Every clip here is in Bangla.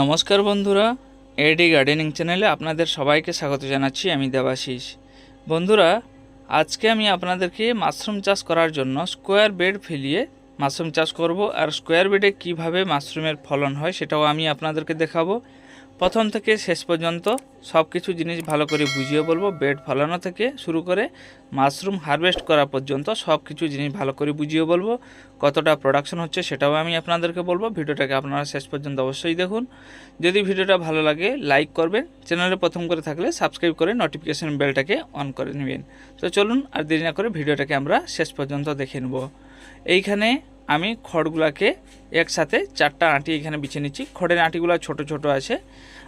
নমস্কার বন্ধুরা এডি গার্ডেনিং চ্যানেলে আপনাদের সবাইকে স্বাগত জানাচ্ছি, আমি দেবাশিস। বন্ধুরা, আজকে আমি আপনাদেরকে মাশরুম চাষ করার জন্য স্কোয়ার বেড ফেলিয়ে মাশরুম চাষ করব, আর স্কোয়ার বেডে কীভাবে মাশরুমের ফলন হয় সেটাও আমি আপনাদেরকে দেখাবো। প্রথম থেকে শেষ পর্যন্ত সব কিছু জিনিস ভালো করে বুঝিয়ে বলব বেড ফলানো থেকে শুরু করে মাশরুম হারভেস্ট করা পর্যন্ত সব কিছু জিনিস ভালো করে বুঝিয়ে বলব, কতটা প্রোডাকশন হচ্ছে সেটাও আমি আপনাদেরকে বলব, ভিডিওটাকে আপনারা শেষ পর্যন্ত অবশ্যই দেখুন। যদি ভিডিওটা ভালো লাগে লাইক করবেন চ্যানেলে প্রথম করে থাকলে সাবস্ক্রাইব করে নোটিফিকেশান বেলটাকে অন করে নেবেন। তো চলুন আর দেরি না করে ভিডিওটাকে আমরা শেষ পর্যন্ত দেখে নেব। এইখানে আমি খড়গুলাকে একসাথে চারটা আঁটি এখানে বিছিয়ে নিচ্ছি। খড়ের আঁটিগুলো ছোট ছোট আছে।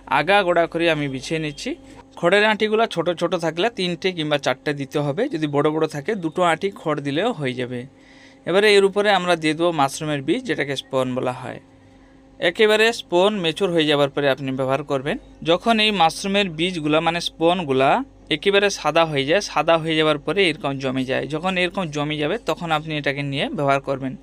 আগা গোড়া করে আমি বিছিয়ে নিচ্ছি। খড়ের আঁটিগুলো ছোট ছোট থাকলে তিনটে কিংবা চারটে দিতে হবে। যদি বড় বড় থাকে, দুটো আঁটি খড় দিলেও হয়ে যাবে। এবারে এর উপরে আমরা দিয়ে দেবো মাশরুমের বীজ, যেটাকে স্পন বলা হয়। একেবারে স্পন মেচুর হয়ে যাওয়ার পরে আপনি ব্যবহার করবেন। যখন এই মাশরুমের বীজগুলা মানে স্পনগুলা একেবারে সাদা হয়ে যায়, সাদা হয়ে যাওয়ার পরে এরকম জমে যায়। যখন এরকম জমে যাবে, তখন আপনি এটাকে নিয়ে ব্যবহার করবেন।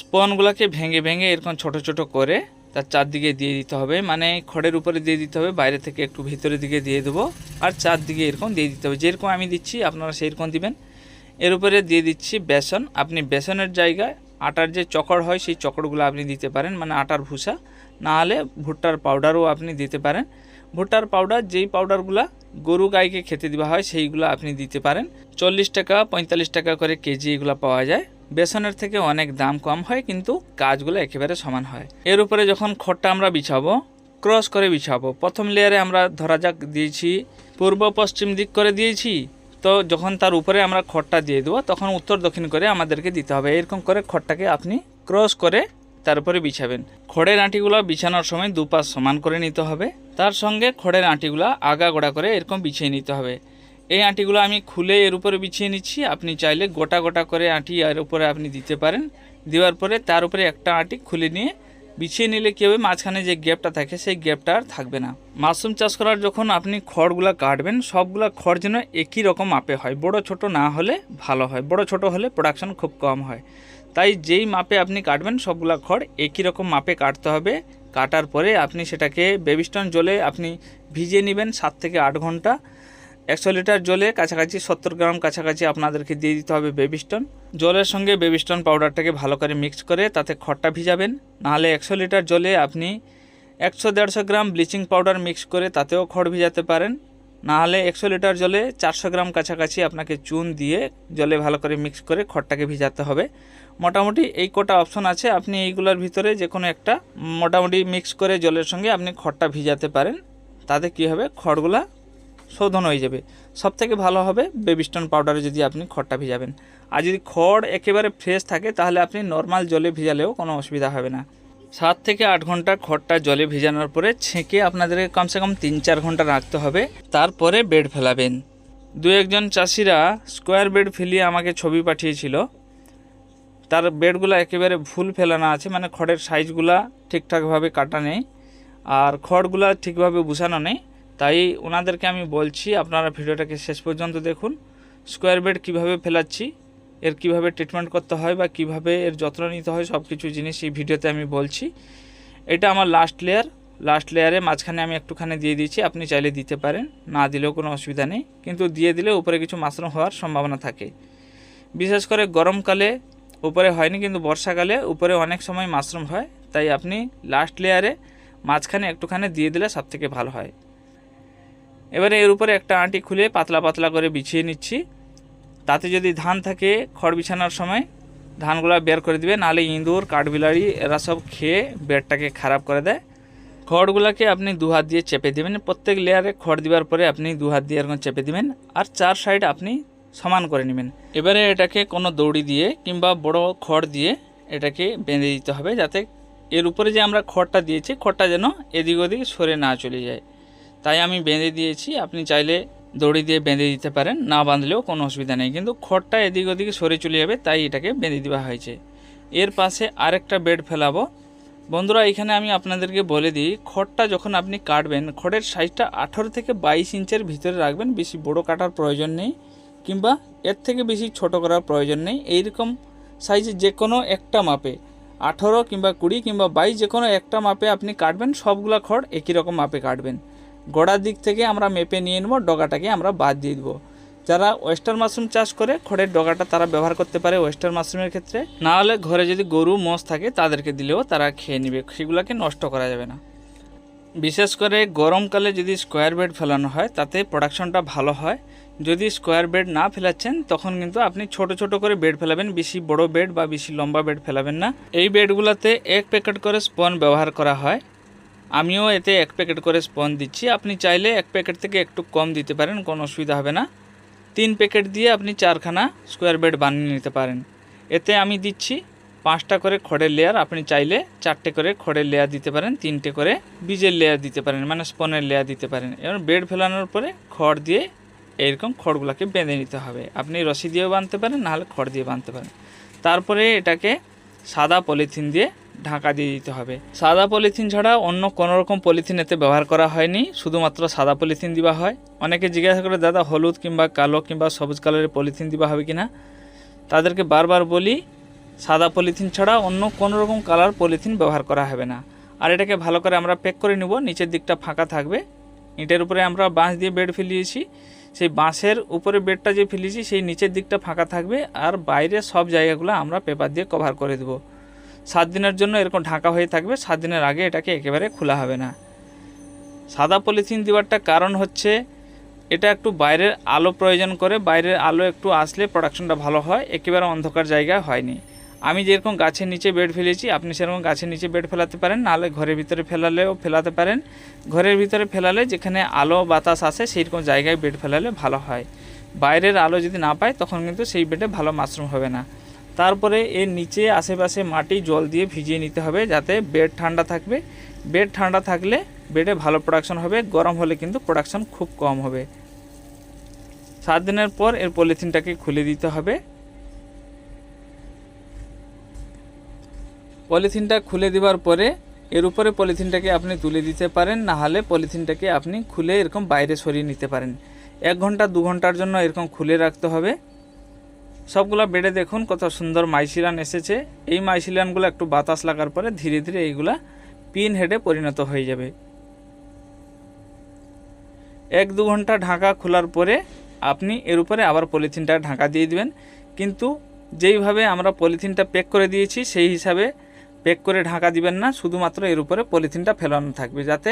স্পনগুলোকে ভেঙে ভেঙে এরকম ছোট ছোট করে তার চারদিকে দিয়ে দিতে হবে। মানে খড়ের উপরে দিয়ে দিতে হবে, বাইরে থেকে একটু ভিতরের দিকে দিয়ে দেবো। আর চারদিকে এরকম দিয়ে দিতে হবে। যেরকম আমি দিচ্ছি, আপনারা সেইরকম দিবেন। এর উপরে দিয়ে দিচ্ছি বেসন। আপনি বেসনের জায়গায় আটার যে চকড় হয়, সেই চকড়গুলো আপনি দিতে পারেন মানে আটার ভুসা। না হলে ভুট্টার পাউডারও আপনি দিতে পারেন। ভুট্টার পাউডার, যেই পাউডারগুলো গরু গাইকে খেতে দেওয়া হয়, সেইগুলো আপনি দিতে পারেন। চল্লিশ টাকা, পঁয়তাল্লিশ টাকা করে কেজি এগুলো পাওয়া যায়। বেসনের থেকে অনেক দাম কম হয়, কিন্তু কাজগুলো একেবারে সমান হয়। এর উপরে যখন খড়টা আমরা বিছাবো, ক্রস করে বিছাবো, প্রথম লেয়ারে আমরা ধরা যাক দিয়েছি, পূর্ব পশ্চিম দিক করে দিয়েছি, তো যখন তার উপরে আমরা খড়টা দিয়ে দেবো, তখন উত্তর দক্ষিণ করে আমাদেরকে দিতে হবে। এরকম করে খড়টাকে আপনি ক্রস করে তার উপরে বিছাবেন। খড়ের আঁটিগুলো বিছানোর সময় দুপাশ সমান করে নিতে হবে। তার সঙ্গে খড়ের আঁটিগুলো আগা গোড়া করে এরকম বিছিয়ে নিতে হবে। এই আঁটিগুলো আমি খুলে এর উপরে বিছিয়ে নিচ্ছি। আপনি চাইলে গোটা গোটা করে আঁটি এর উপরে আপনি দিতে পারেন। দেওয়ার পরে তার উপরে একটা আঁটি খুলে নিয়ে বিছিয়ে নিলে কী হবে? মাঝখানে যে গ্যাপটা থাকে, সেই গ্যাপটা আর থাকবে না। মাশরুম চাষ করার যখন আপনি খড়গুলো কাটবেন, সবগুলো খড় যেন একই রকম মাপে হয়। বড় ছোট না হলে ভালো হয়। বড় ছোট হলে প্রোডাকশন খুব কম হয়। তাই যেই মাপে আপনি কাটবেন, সবগুলা খড় একই রকম মাপে কাটতে হবে। কাটার পরে আপনি সেটাকে বেবিস্টন জলে আপনি ভিজিয়ে নেবেন সাত থেকে আট ঘণ্টা। একশো লিটার জলে কাছাকাছি সত্তর গ্রাম কাছাকাছি আপনাদেরকে দিয়ে দিতে হবে বেবিস্টন জলের সঙ্গে বেবিস্টন পাউডারটাকে ভালো করে মিক্স করে তাতে খড়টা ভিজাবেন। নাহলে একশো লিটার জলে আপনি একশো দেড়শো গ্রাম ব্লিচিং পাউডার মিক্স করে তাতেও খড় ভিজাতে পারেন। নাহলে একশো লিটার জলে চারশো গ্রাম কাছাকাছি আপনাকে চুন দিয়ে জলে ভালো করে মিক্স করে খড়টাকে ভিজাতে হবে। মোটামুটি এই কটা অপশন আছে, আপনি এইগুলোর ভিতরে যে কোনো একটা মোটামুটি মিক্স করে জলের সঙ্গে আপনি খড়টা ভিজাতে পারেন। তাতে কী হবে? খড়গুলা শোধন হয়ে যাবে। সব থেকে ভালো হবে বেবিস্টন পাউডারে যদি আপনি খড়টা ভিজাবেন। আর যদি খড় একেবারে ফ্রেশ থাকে, তাহলে আপনি নর্মাল জলে ভিজালেও কোনো অসুবিধা হবে না। সাত থেকে আট ঘণ্টা খড়টা জলে ভিজানোর পরে ছেঁকে আপনাদেরকে কমসে কম তিন চার ঘণ্টা রাখতে হবে। তারপরে বেড ফেলাবেন। দু একজন চাষিরা স্কোয়ার বেড ফেলিয়ে আমাকে ছবি পাঠিয়েছিল। তার বেডগুলো একেবারে ভুল ফেলানো আছে মানে খড়ের সাইজগুলা ঠিকঠাকভাবে কাটা নেই। আর খড়গুলা ঠিকভাবে বুঝানো নেই। তাই ওনাদেরকে আমি বলছি, আপনারা ভিডিওটাকে শেষ পর্যন্ত দেখুন। স্কোয়ার বেড কীভাবে ফেলাচ্ছি, এর কীভাবে ট্রিটমেন্ট করতে হয় বা কীভাবে এর যত্ন নিতে হয় সব কিছু জিনিস এই ভিডিওতে আমি বলছি। এটা আমার লাস্ট লেয়ার লাস্ট লেয়ারে মাঝখানে আমি একটুখানি দিয়ে দিয়েছি, আপনি চাইলে দিতে পারেন, না দিলেও কোনো অসুবিধা নেই, কিন্তু দিয়ে দিলে উপরে কিছু মাশরুম হওয়ার সম্ভাবনা থাকে। বিশেষ করে গরমকালে উপরে হয়নি, কিন্তু বর্ষাকালে উপরে অনেক সময় মাশরুম হয়, তাই আপনি লাস্ট লেয়ারে মাঝখানে একটুখানি দিয়ে দিলে সব থেকে ভালো হয়। এবারে এর উপরে একটা আঁটি খুলে পাতলা পাতলা করে বিছিয়ে নিচ্ছি। তাতে যদি ধান থাকে খড় বিছানোর সময়, ধানগুলো বের করে দিবে, নাহলে ইঁদুর, কাঠবিলাড়ি এরা সব খেয়ে বেডটাকে খারাপ করে দেয়। খড়গুলোকে আপনি দু হাত দিয়ে চেপে দেবেন। প্রত্যেক লেয়ারে খড় দেওয়ার পরে আপনি দু হাত দিয়ে এরকম চেপে দিবেন আর চার সাইড আপনি সমান করে নেবেন। এবারে এটাকে কোনো দড়ি দিয়ে কিংবা বড় খড় দিয়ে এটাকে বেঁধে দিতে হবে যাতে এর উপরে যে আমরা খড়টা দিয়েছি, খড়টা যেন এদিক ওদিক সরে না চলে যায়। তাই আমি বেঁধে দিয়েছি। আপনি চাইলে দড়ি দিয়ে বেঁধে দিতে পারেন। না বাঁধলেও কোনো অসুবিধা নেই। কিন্তু খড়টা এদিক ওদিকে সরে চলে যাবে, তাই এটাকে বেঁধে দেওয়া হয়েছে। এর পাশে আরেকটা বেড ফেলাবো। বন্ধুরা, এখানে আমি আপনাদেরকে বলে দিই, খড়টা যখন আপনি কাটবেন, খড়ের সাইজটা আঠেরো থেকে বাইশ ইঞ্চের ভিতরে রাখবেন। বেশি বড় কাটার প্রয়োজন নেই, কিংবা এর থেকে বেশি ছোট করার প্রয়োজন নেই। এইরকম সাইজে যে কোনো একটা মাপে, আঠেরো কিংবা কুড়ি কিংবা বাইশ যে কোনো একটা মাপে আপনি কাটবেন। সবগুলা খড় একই রকম মাপে কাটবেন। গোড়ার দিক থেকে আমরা মেপে নিয়ে নেব, ডগাটাকে আমরা বাদ দিয়ে দেবো। যারা ওয়েস্টার মাশরুম চাষ করে, খড়ের ডগাটা তারা ব্যবহার করতে পারে ওয়েস্টার মাশরুমের ক্ষেত্রে। না হলে ঘরে যদি গরু, মোষ থাকে, তাদেরকে দিলেও তারা খেয়ে নেবে, সেগুলোকে নষ্ট করা যাবে না। বিশেষ করে গরমকালে যদি স্কোয়ার বেড ফেলানো হয়, তাতে প্রোডাকশনটা ভালো হয়। যদি স্কোয়ার বেড না ফেলাচ্ছেন, তখন কিন্তু আপনি ছোট ছোট করে বেড ফেলাবেন, বেশি বড় বেড বা বেশি লম্বা বেড ফেলাবেন না। এই বেডগুলোতে এক প্যাকেট করে স্পন ব্যবহার করা হয়। আমিও এতে এক প্যাকেট করে স্পন দিচ্ছি। আপনি চাইলে এক প্যাকেট থেকে একটু কম দিতে পারেন, কোনো অসুবিধা হবে না। তিন প্যাকেট দিয়ে আপনি চারখানা স্কোয়ার বেড বানিয়ে নিতে পারেন। এতে আমি দিচ্ছি পাঁচটা করে খড়ের লেয়ার আপনি চাইলে চারটে করে খড়ের লেয়ার দিতে পারেন, তিনটে করে বীজের লেয়ার দিতে পারেন মানে স্পনের লেয়ার দিতে পারেন। এবার বেড ফেলানোর পরে খড় দিয়ে এইরকম খড়গুলোকে বেঁধে নিতে হবে। আপনি রশি দিয়েও বাঁধতে পারেন, নাহলে খড় দিয়ে বাঁধতে পারেন। তারপরে এটাকে সাদা পলিথিন দিয়ে ঢাকা দিয়ে দিতে হবে। সাদা পলিথিন ছাড়া অন্য কোনো রকম পলিথিন এতে ব্যবহার করা হয়নি, শুধুমাত্র সাদা পলিথিন দেওয়া হয়। অনেকে জিজ্ঞাসা করে, দাদা, হলুদ কিংবা কালো কিংবা সবুজ কালারের পলিথিন দেওয়া হবে কি না তাদেরকে বারবার বলি, সাদা পলিথিন ছাড়া অন্য কোনো রকম কালার পলিথিন ব্যবহার করা হবে না। আর এটাকে ভালো করে আমরা প্যাক করে নেব, নিচের দিকটা ফাঁকা থাকবে। ইটের উপরে আমরা বাঁশ দিয়ে বেড ফেলিয়েছি। সেই বাঁশের উপরে বেডটা যে ফেলেছি সেই নিচের দিকটা ফাঁকা থাকবে। আর বাইরে সব জায়গাগুলো আমরা পেপার দিয়ে কভার করে দেবো। সাত দিনের জন্য এরকম ঢাকা হয়ে থাকবে, সাত দিনের আগে এটাকে একেবারে খোলা হবে না। সাদা পলিথিন দেওয়ারটা কারণ হচ্ছে, এটা একটু বাইরের আলো প্রয়োজন করে, বাইরের আলো একটু আসলে প্রোডাকশনটা ভালো হয়, একেবারে অন্ধকার জায়গা হয়নি। আমি যেরকম গাছের নিচে বেড ফেলেছি, আপনি সেরকম গাছের নিচে বেড ফেলাতে পারেন, নাহলে ঘরের ভিতরে ফেলালেও ফেলাতে পারেন। ঘরের ভিতরে ফেলালে যেখানে আলো বাতাস আসে, সেইরকম জায়গায় বেড ফেলালে ভালো হয়। বাইরের আলো যদি না পায়, তখন কিন্তু সেই বেডে ভালো মাশরুম হবে না। তারপরে এর নিচে আশেপাশে মাটি জল দিয়ে ভিজিয়ে নিতে হবে যাতে বেড ঠান্ডা থাকবে। বেড ঠান্ডা থাকলে বেডে ভালো প্রোডাকশন হবে, গরম হলে কিন্তু প্রোডাকশন খুব কম হবে। সাত দিনের পর এর পলিথিনটাকে খুলে দিতে হবে। পলিথিনটা খুলে দেওয়ার পরে এর উপরে পলিথিনটাকে আপনি তুলে দিতে পারেন, না হলে পলিথিনটাকে আপনি খুলে এরকম বাইরে সরিয়ে নিতে পারেন। এক ঘণ্টা, দু ঘণ্টার জন্য এরকম খুলে রাখতে হবে। সবগুলো বেডে দেখুন, কত সুন্দর মাইসিলান এসেছে। এই মাইসিলানগুলো একটু বাতাস লাগার পরে ধীরে ধীরে এইগুলা পিন হেডে পরিণত হয়ে যাবে। এক দু ঘণ্টা ঢাকা খোলার পরে আপনি এর উপরে আবার পলিথিনটা ঢাকা দিয়ে দিবেন। কিন্তু যেইভাবে আমরা পলিথিনটা প্যাক করে দিয়েছি, সেই হিসাবে প্যাক করে ঢাকা দিবেন না, শুধুমাত্র এর উপরে পলিথিনটা ফেলানো থাকবে, যাতে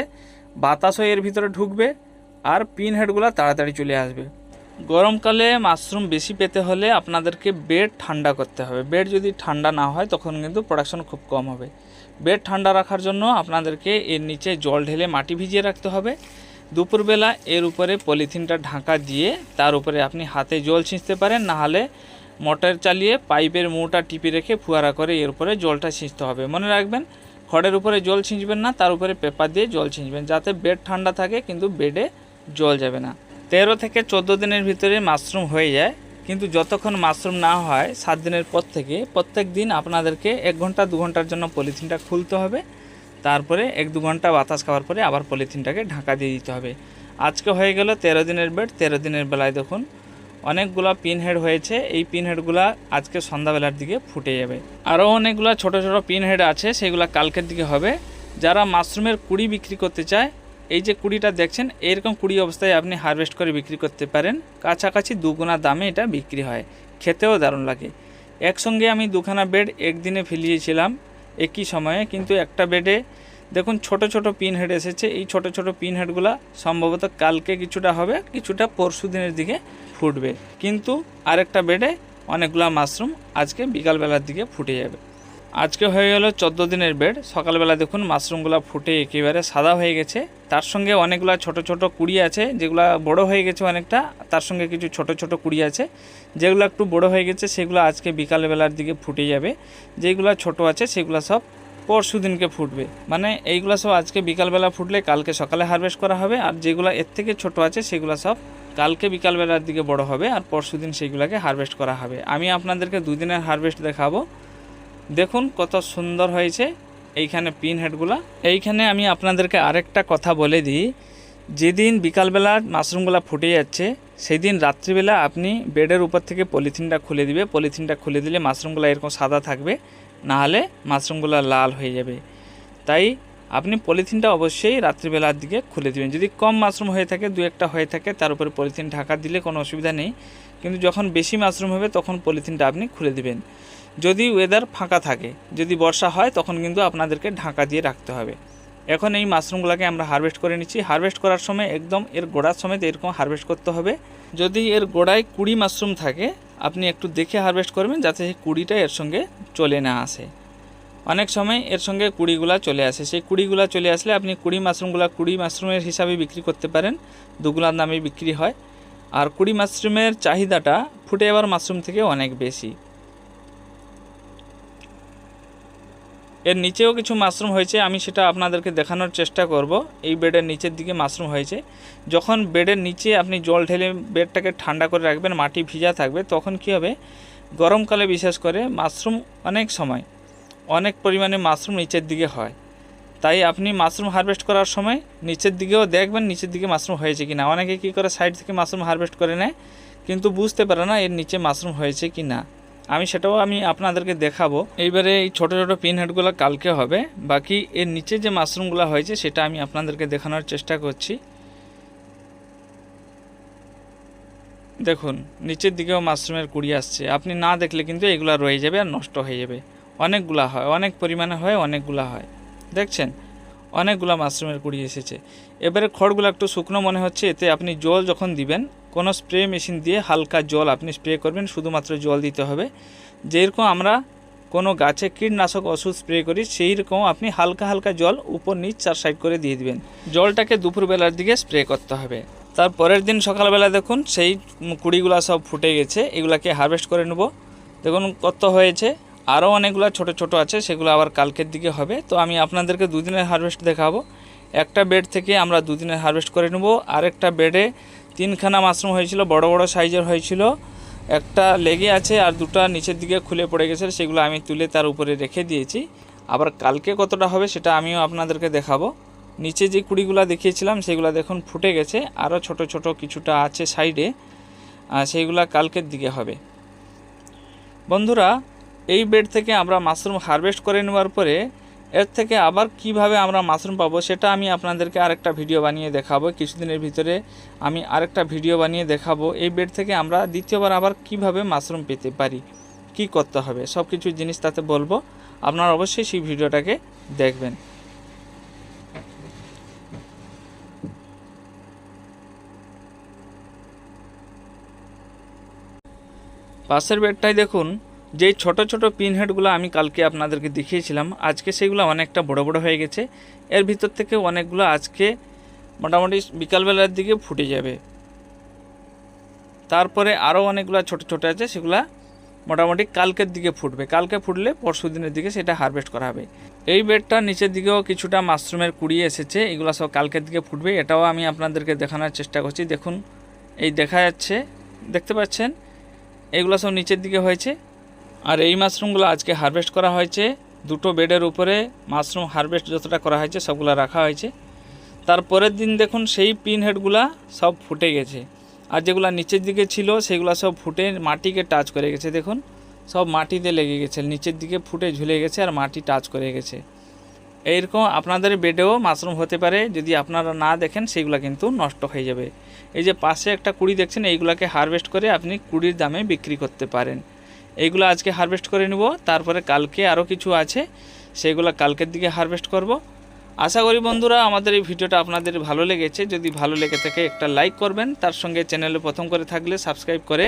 বাতাসও এর ভিতরে ঢুকবে আর পিন হেডগুলো তাড়াতাড়ি চলে আসবে। গরমকালে মাশরুম বেশি পেতে হলে আপনাদেরকে বেড ঠান্ডা করতে হবে। বেড যদি ঠান্ডা না হয়, তখন কিন্তু প্রোডাকশন খুব কম হবে। বেড ঠান্ডা রাখার জন্য আপনাদেরকে এর নিচে জল ঢেলে মাটি ভিজিয়ে রাখতে হবে। দুপুরবেলা এর উপরে পলিথিনটা ঢাকা দিয়ে তার উপরে আপনি হাতে জল ছিঁচতে পারেন, না হলে মোটর চালিয়ে পাইপের মুটা টিপে রেখে ফুয়ারা করে এর উপরে জলটা ছিঁচতে হবে। মনে রাখবেন, খড়ের উপরে জল ছিঁচবেন না, তার উপরে পেপার দিয়ে জল ছিঁচবেন। যাতে বেড ঠান্ডা থাকে, কিন্তু বেডে জল যাবে না। তেরো থেকে চোদ্দ দিনের ভিতরে মাশরুম হয়ে যায়। কিন্তু যতক্ষণ মাশরুম না হয়, সাত দিনের পর থেকে প্রত্যেক দিন আপনাদেরকে এক ঘণ্টা, দু ঘণ্টার জন্য পলিথিনটা খুলতে হবে। তারপরে এক, দু ঘণ্টা বাতাস খাওয়ার পরে আবার পলিথিনটাকে ঢাকা দিয়ে দিতে হবে। আজকে হয়ে গেল তেরো দিনের বেড, তেরো দিনের বেলায় দেখুন অনেকগুলো পিন হেড হয়েছে। এই পিন হেডগুলা আজকে সন্ধ্যাবেলার দিকে ফুটে যাবে। আরও অনেকগুলো ছোট ছোট পিন হেড আছে, সেগুলো কালকের দিকে হবে। যারা মাশরুমের কুড়ি বিক্রি করতে চায় এই যে কুড়িটা দেখছেন, এরকম কুড়ি অবস্থায় আপনি হারভেস্ট করে বিক্রি করতে পারেন। কাছাকাছি দুগুণা দামে এটা বিক্রি হয়। খেতেও দারুণ লাগে। একসঙ্গে আমি দুখানা বেড একদিনে ফেলিয়েছিলাম একই সময়ে, কিন্তু একটা বেডে দেখুন ছোট ছোট পিন হেড এসেছে। এই ছোট ছোট পিন হেডগুলো সম্ভবত কালকে কিছুটা হবে, কিছুটা পরশু দিনের দিকে ফুটবে। কিন্তু আরেকটা বেডে অনেকগুলো মাশরুম আজকে বিকালবেলার দিকে ফুটে যাবে। আজকে হয়ে গেল চোদ্দ দিনের বেড। সকালবেলা দেখুন মাশরুমগুলো ফুটে একেবারে সাদা হয়ে গেছে। তার সঙ্গে অনেকগুলো ছোট ছোট কুড়ি আছে, যেগুলো বড় হয়ে গেছে অনেকটা। তার সঙ্গে কিছু ছোট ছোট কুড়ি আছে। যেগুলো একটু বড় হয়ে গেছে, সেগুলো আজকে বিকালবেলার দিকে ফুটে যাবে। যেগুলো ছোট আছে, সেগুলো সব পরশু দিনকে ফুটবে। মানে এইগুলো সব আজকে বিকালবেলা ফুটলে কালকে সকালে হারভেস্ট করা হবে, আর যেগুলো এর থেকে ছোট আছে, সেগুলো সব কালকে বিকালবেলার দিকে বড় হবে, আর পরশু দিন সেইগুলোকে হারভেস্ট করা হবে। আমি আপনাদেরকে দুদিনের হারভেস্ট দেখাবো। দেখুন কত সুন্দর হয়েছে এইখানে পিন হেডগুলা এইখানে আমি আপনাদেরকে আরেকটা কথা বলে দিই। যেদিন বিকালবেলা মাশরুমগুলো ফুটে যাচ্ছে সেই দিন রাত্রিবেলা আপনি বেডের উপর থেকে পলিথিনটা খুলে দিবে। পলিথিনটা খুলে দিলে মাশরুমগুলো এরকম সাদা থাকবে, নাহলে মাশরুমগুলো লাল হয়ে যাবে। তাই আপনি পলিথিনটা অবশ্যই রাত্রিবেলার দিকে খুলে দিবেন। যদি কম মাশরুম হয়ে থাকে, দু একটা হয়ে থাকে, তার উপরে পলিথিন ঢাকা দিলে কোনো অসুবিধা নেই। কিন্তু যখন বেশি মাশরুম হবে, তখন পলিথিনটা আপনি খুলে দিবেন। যদি ওয়েদার ফাঁকা থাকে, যদি বর্ষা হয়, তখন কিন্তু আপনাদেরকে ঢাকা দিয়ে রাখতে হবে। এখন এই মাশরুমগুলোকে আমরা হারভেস্ট করে নিচ্ছি। হারভেস্ট করার সময় একদম এর গোড়ার সময় এরকম হারভেস্ট করতে হবে। যদি এর গোড়ায় কুড়ি মাশরুম থাকে, আপনি একটু দেখে হারভেস্ট করবেন যাতে সেই কুড়িটা এর সঙ্গে চলে না আসে। অনেক সময় এর সঙ্গে কুড়িগুলা চলে আসে। সেই কুড়িগুলা চলে আসলে আপনি কুড়ি মাশরুমগুলা কুড়ি মাশরুমের হিসাবে বিক্রি করতে পারেন। দুগুলার দামে বিক্রি হয়। আর কুড়ি মাশরুমের চাহিদাটা ফুটে যাওয়ার মাশরুম থেকে অনেক বেশি। এর নিচেও কিছু মাশরুম হয়েছে, আমি সেটা আপনাদেরকে দেখানোর চেষ্টা করব। এই বেডের নিচের দিকে মাশরুম হয়েছে। যখন বেডের নিচে আপনি জল ঢেলে বেডটাকে ঠান্ডা করে রাখবেন, মাটি ভিজা থাকবে, তখন কি হবে? গরমকালে বিশেষ করে মাশরুম অনেক সময়, অনেক পরিমাণে মাশরুম নিচের দিকে হয়। তাই আপনি মাশরুম হারভেস্ট করার সময় নিচের দিকেও দেখবেন, নিচের দিকে মাশরুম হয়েছে কি না অনেকে কী করে সাইড থেকে মাশরুম হারভেস্ট করে নেয়, কিন্তু বুঝতে পারে না এর নিচে মাশরুম হয়েছে কি না আমি সেটাও আমি আপনাদেরকে দেখাবো। এইবারে এই ছোটো ছোটো পিন হেডগুলো কালকে হবে। বাকি এর নিচে যে মাশরুমগুলো হয়েছে, সেটা আমি আপনাদেরকে দেখানোর চেষ্টা করছি। দেখুন, নিচের দিকেও মাশরুমের কুড়ি আসছে। আপনি না দেখলে কিন্তু এগুলো রয়ে যাবে আর নষ্ট হয়ে যাবে। অনেকগুলা হয়, অনেক পরিমাণে হয়, অনেকগুলা হয়। দেখছেন? অনেকগুলা মাশরুমের কুড়ি এসেছে। এবারে খড়গুলো একটু শুকনো মনে হচ্ছে, এতে আপনি জল যখন দিবেন কোনো স্প্রে মেশিন দিয়ে হালকা জল আপনি স্প্রে করবেন, শুধুমাত্র জল দিতে হবে। যেরকম আমরা কোনো গাছে কীটনাশক ওষুধ স্প্রে করি সেই রকম আপনি হালকা হালকা জল উপর নিচ চার সাইড করে দিয়ে দিবেন। জলটাকে দুপুরবেলার দিকে স্প্রে করতে হবে। তার পরের দিন সকালবেলা দেখুন, সেই কুড়িগুলো সব ফুটে গেছে, এগুলাকে হারভেস্ট করে নেব। দেখুন কত হয়েছে, আরও অনেকগুলো ছোট ছোট আছে, সেগুলো আবার কালকের দিকে হবে। তো আমি আপনাদেরকে দুদিনের হারভেস্ট দেখাবো। একটা বেড থেকে আমরা দুদিনের হারভেস্ট করে নেব, আরেকটা বেডে তিনখানা মাশরুম হয়েছিল, বড় বড় সাইজের হয়েছিল। একটা লেগে আছে আর দুটো নিচের দিকে খুলে পড়ে গেছে, সেগুলো আমি তুলে তার উপরে রেখে দিয়েছি। আবার কালকে কতটা হবে সেটা আমিও আপনাদেরকে দেখাবো। নিচে যে কুড়িগুলো দেখিয়েছিলাম, সেগুলো দেখুন ফুটে গেছে, আরও ছোট ছোট কিছুটা আছে সাইডে সেইগুলা কালকের দিকে হবে। বন্ধুরা, এই বেড থেকে আমরা মাশরুম হারভেস্ট করে নেওয়ার পরে এর থেকে আবার কীভাবে আমরা মাশরুম পাবো সেটা আমি আপনাদেরকে আরেকটা ভিডিও বানিয়ে দেখাবো। কিছুদিনের ভিতরে আমি আরেকটা ভিডিও বানিয়ে দেখাবো। এই বেড থেকে আমরা দ্বিতীয়বার আবার কীভাবে মাশরুম পেতে পারি, কি করতে হবে সব কিছু জিনিস তাতে বলব। আপনারা অবশ্যই সেই ভিডিওটাকে দেখবেন। পাশের বেডটাই দেখুন যেই ছোট ছোট পিন হেডগুলো আমি কালকে আপনাদেরকে দেখিয়েছিলাম, আজকে সেগুলো অনেকটা বড় বড় হয়ে গেছে। এর ভিতর থেকে অনেকগুলো আজকে মোটামুটি বিকালবেলার দিকে ফুটে যাবে। তারপরে আরও অনেকগুলো ছোট ছোট আছে, সেগুলা মোটামুটি কালকের দিকে ফুটবে। কালকে ফুটলে পরশু দিনের দিকে সেটা হারভেস্ট করা হবে। এই বেডটার নিচের দিকেও কিছুটা মাশরুমের কুড়িয়ে এসেছে, এগুলো সব কালকের দিকে ফুটবে, এটাও আমি আপনাদেরকে দেখানোর চেষ্টা করছি। দেখুন, এই দেখা যাচ্ছে, দেখতে পাচ্ছেন? এগুলো সব নিচের দিকে হয়েছে। আর এই মাশরুমগুলো আজকে হারভেস্ট করা হয়েছে। দুটো বেডের উপরে মাশরুম হারভেস্ট যতটা করা হয়েছে, সবগুলো রাখা হয়েছে। তারপরের দিন দেখুন সেই পিন হেডগুলা সব ফুটে গেছে। আর যেগুলো নিচের দিকে ছিল, সেগুলো সব ফুটে মাটিকে টাচ করে গেছে, দেখুন। সব মাটিতে লেগে গেছে, নিচের দিকে ফুটে ঝুলে গেছে আর মাটি টাচ করে গেছে। এইরকম আপনাদের বেডেও মাশরুম হতে পারে, যদি আপনারা না দেখেন, সেগুলো কিন্তু নষ্ট হয়ে যাবে। এই যে পাশে একটা কুড়ি দেখছেন, এইগুলাকে হারভেস্ট করে আপনি কুড়ির দামে বিক্রি করতে পারেন। এইগুলো আজকে হারভেস্ট করে নেব, তারপরে কালকে আরও কিছু আছে, সেগুলো কালকের দিকে হারভেস্ট করব। আশা করি বন্ধুরা আমাদের এই ভিডিওটা আপনাদের ভালো লেগেছে, যদি ভালো লেগে থাকে একটা লাইক করবেন, তার সঙ্গে চ্যানেলে প্রথম করে থাকলে সাবস্ক্রাইব করে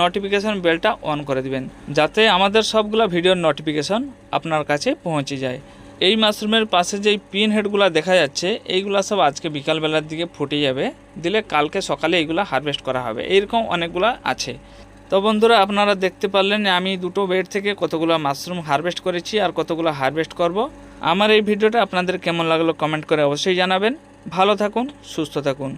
নোটিফিকেশন বেলটা অন করে দিবেন, যাতে আমাদের সবগুলো ভিডিওর নোটিফিকেশন আপনার কাছে পৌঁছে যায়। এই মাশরুমের পাশে যেই পিন হেডগুলো দেখা যাচ্ছে, এইগুলো সব আজকে বিকালবেলার দিকে ফুটে যাবে, দিলে কালকে সকালে এইগুলো হারভেস্ট করা হবে এইরকম অনেকগুলো আছে। তো বন্ধুরা, আপনারা দেখতে পারলেন আমি দুটো বেড থেকে কতগুলো মাশরুম হারভেস্ট করেছি আর কতগুলো হারভেস্ট করব। আমার এই ভিডিওটা আপনাদের কেমন লাগল কমেন্ট করে অবশ্যই জানাবেন। ভালো থাকুন, সুস্থ থাকুন।